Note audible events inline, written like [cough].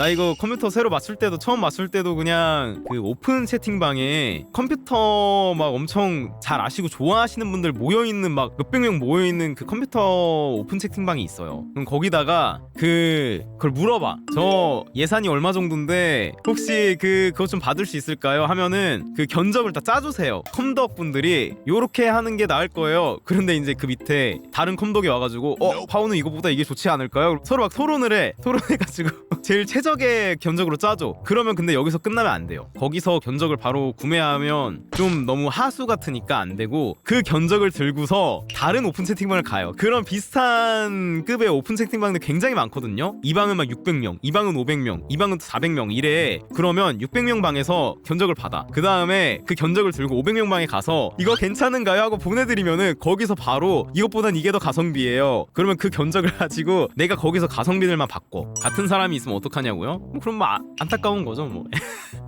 나 이거 컴퓨터 새로 맞출 때도 처음 맞출 때도 그냥 그 오픈 채팅방에 컴퓨터 막 엄청 잘 아시고 좋아하시는 분들 모여 있는 막 몇백 명 모여 있는 그 컴퓨터 오픈 채팅방이 있어요. 그럼 거기다가 그 그걸 물어봐. 저 예산이 얼마 정도인데 혹시 그 그것 좀 받을 수 있을까요? 하면은 그 견적을 다 짜주세요. 컴덕 분들이 요렇게 하는 게 나을 거예요. 그런데 이제 그 밑에 다른 컴덕이 와가지고 어 파우는 이거보다 이게 좋지 않을까요? 서로 막 토론을 해. 토론해가지고 [laughs] 제일 최적의 견적으로 짜줘. 그러면 근데 여기서 끝나면 안 돼요. 거기서 견적을 바로 구매하면 좀 너무 하수 같으니까 안 되고 그 견적을 들고서 다른 오픈 채팅방을 가요. 그런 비슷한 급의 오픈 채팅방들 굉장히 많 거든요. 이 방은 막 600명, 이 방은 500명, 이 방은 400명 이래. 그러면 600명 방에서 견적을 받아. 그 다음에 그 견적을 들고 500명 방에 가서 이거 괜찮은가요? 하고 보내드리면은 거기서 바로 이것보단 이게 더 가성비예요. 그러면 그 견적을 [laughs] 가지고 내가 거기서 가성비들만 바꿔. 같은 사람이 있으면 어떡하냐고요? 뭐 그럼 뭐 아- 안타까운 거죠 뭐. [laughs]